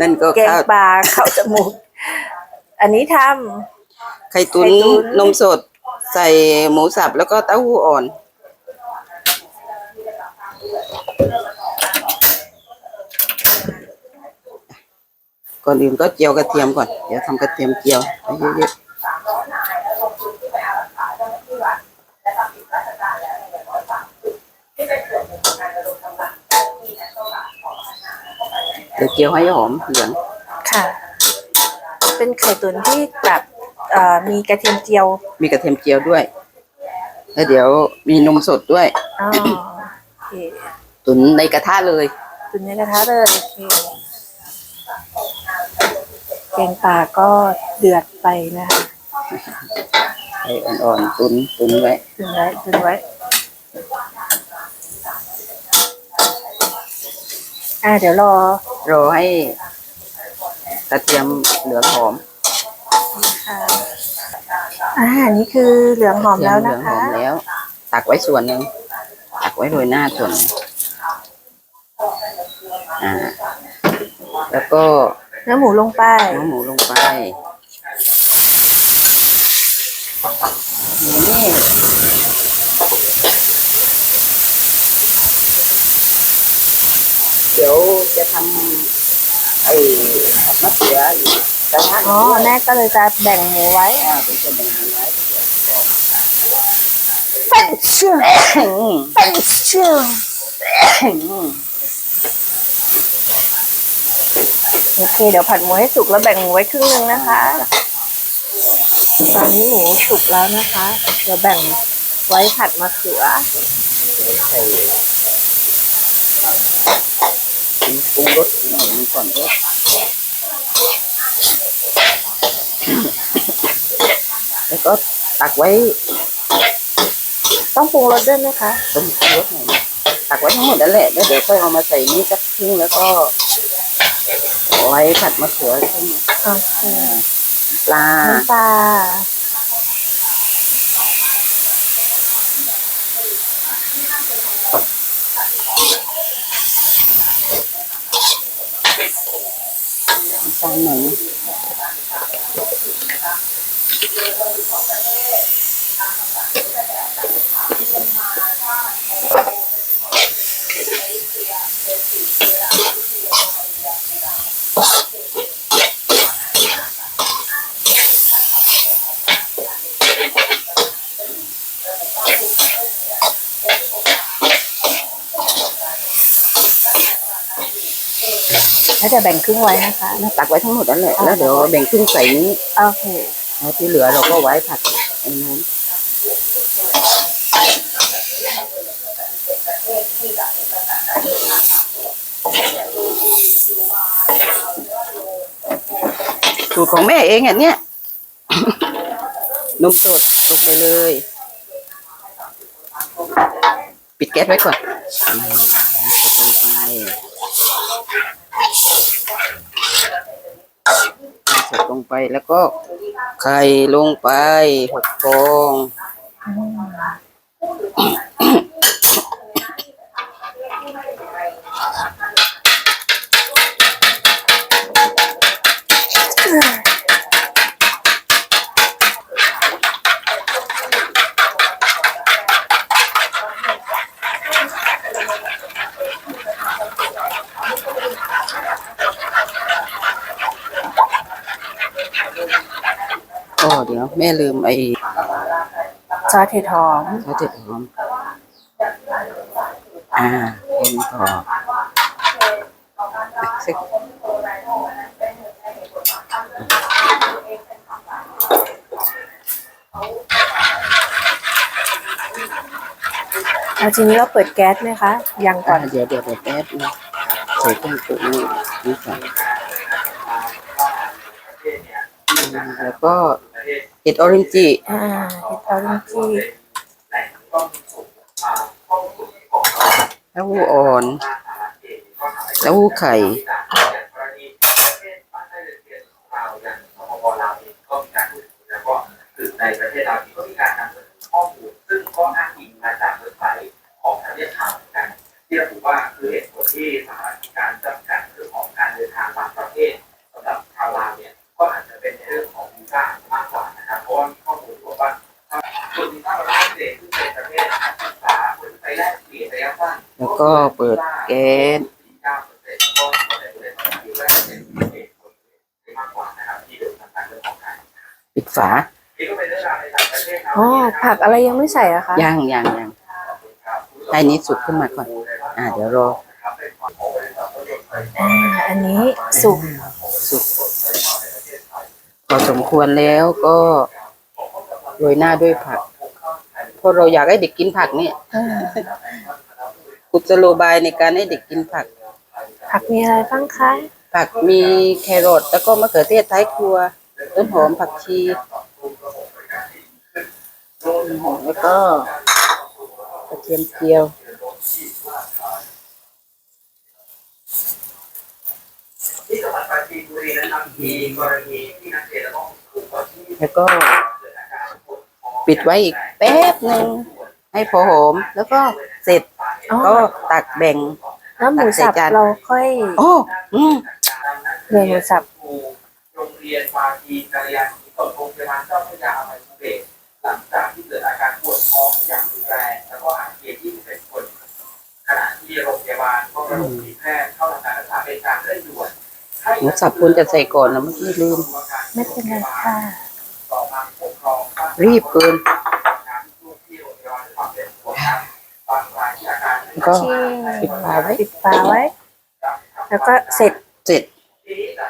นั่นก็แกงข้าวปลาเข้าจมูก อันนี้ท ไข่ตุ๋นไข่ตุ๋นนมสด ใส่หมูสับแล้วก็เต้าหู้อ่อน ก่อนอื่นก็เจียวกระเทียมก่อน เดี๋ยวทำกระเทียมเจียวไปเยอะๆ เดี๋ยวเจียวให้หอมเหลืองำค่ะ เป็นไข่ตุ๋นที่แบบเอ่อมีกระเทียมเจียวมีกระเทียมเจียวด้วย แล้วเดี๋ยวมีนมสดด้วย อ๋อโอเคตุ๋นในกระทะเลย ตุ๋นในกระทะเลยโอเคแกงปลาก็เดือดไปนะคะไฟอ่อนๆ ตุ๋นตุ๋นไว้ ตุ๋นไว้ตุ๋นไว้ อ่าเดี๋ยวรอ รอให้กระเทียมเหลืองหอมค่ะอ่านี่คือเหลืองหอมแล้วเหลืนะองหคะ อมแล้ว ตักไว้ส่วนหนึ่งตักไว้โรยหน้าส่วนหนึ่งอ่า แล้วก็เนื้อหมูลงไปเนื้อหมูลงไปหมูนี่ ดี๋ยวจะทำไอ้มะเขืออีกกระทะหอ๋นึ่องด้วยแม่ก็เลยจะแบ่งหมูไว้อ่าเดี๋ยวจะแบ่งเอาไว้เป็นเชื่องอืมเป็นเชื่องอืมโอเค เดี๋ยวผัดหมูให้สุกแล้วแบ่งหมูไว้ครึ่งหนึงนะคะ ตอนนี้หมูสุกแล้วนะคะ เดี๋ยวแบ่งไว้ผัดมะเขือใส่ ปรุงรสหน่อยหนึงก่อนด้วยแล้วก็ตักไว้ ต้องปรุงรสด้วยไหมคะตรงรสหน่อยตักไว้ทั้งหมดนั่นแหละแล้วเดี๋ยวค่อยเอามาใส่นี่สักครึ่งแล้วก็ไว้ผัดมะเขือขึ้นโอเคปลาน้ำปลา ตาลหน่อยนะ แล้วจะแบ่งครึ่งไว้นะคะตักไว้ทั้งหมดนั่นแหละแล้วเดี๋ยวแบ่งครึ่งใส่นี้โอเคแล้วที่เหลือเราก็ไว้ผัดไอ้นู้นสูตรของแม่เองอะเนี่ยนมสดลงไปเลย ปิดแก๊สไว้ก่อนอืมนมสดลงไปนมสดลง ไป แล้วก็ไข่ลงไปหกฟอง ก็เดี๋ยวแม่ลืมไอ้ซอสเห็ดหอมข้าวเจ็ดหอม อ่าเป็นพอสักแล้วทีนี้เราเปิดแก๊สไหมคะ ยังก่ก่ออนนเดี๋ยวเดี๋ยวเดี๋ยวแป๊บนึงใส่เครื่องปรุงนี่นี่ก่อนอ่าแล้วก็ เห็ดออรินจิอ่าเห็ดออเรนจิเต้าหู้อ่อนเต้าหู้ไข่ เพรวข้อมูลกว่าคนที่ทำร้านเด็กที่เป็นประเทนัศึกษาคนที่แลก๊ระยะสั้นแล้วก็เปิดแก๊สปิดฝาอ๋อผักอะไรยังไม่ใส่อะคะยังยังยังให้นี้สุกขึ้นมาก่อน อ่า เดี๋ยวรออันนี้สุกสุก อสมควรแล้วก็โรยหน้าด้วยผัก เพราะเราอยากให้เด็กกินผักเนี่ยอ่ากุศโลบายในการให้เด็กกินผัก ผักมีอะไรบ้างคะ ผักมีแครอทแล้วก็มะเขือเทศท้ายครัว ต้นหอมผักชีแล้วก็กระเทียมเจียว ที่จังหวัดปราจีนบุรีนะครับมีกรณีที่นักเรียนต้องถูกก่อนที่ แล้วก็ ปิดไว้อีกแป๊บหนึ่งให้พอหอมแล้วก็เสร็จอ๋อ ก็ตักแบ่ง แล้วหมูสับตักใส่จาน เราค่อยโอ้อืมเรียนหมูสับ โรงเรียนปาจีนกัลยาณิมิตรโรงพยาบาลเจ้าพระยาอภัย ให้หมูสับควรจะใส่ก่อนนะเมื่อกี้ลืม ไม่เป็นไรค่ะต่อมาปกครองบ้านรีบเกินที่โรงพยาบาลด้วยความเป็นห่วงครับบางรายที่อาการก็ที่ปิดฝาไว้ปิดฝาไว้ แล้วก็เสร็จเสร็จ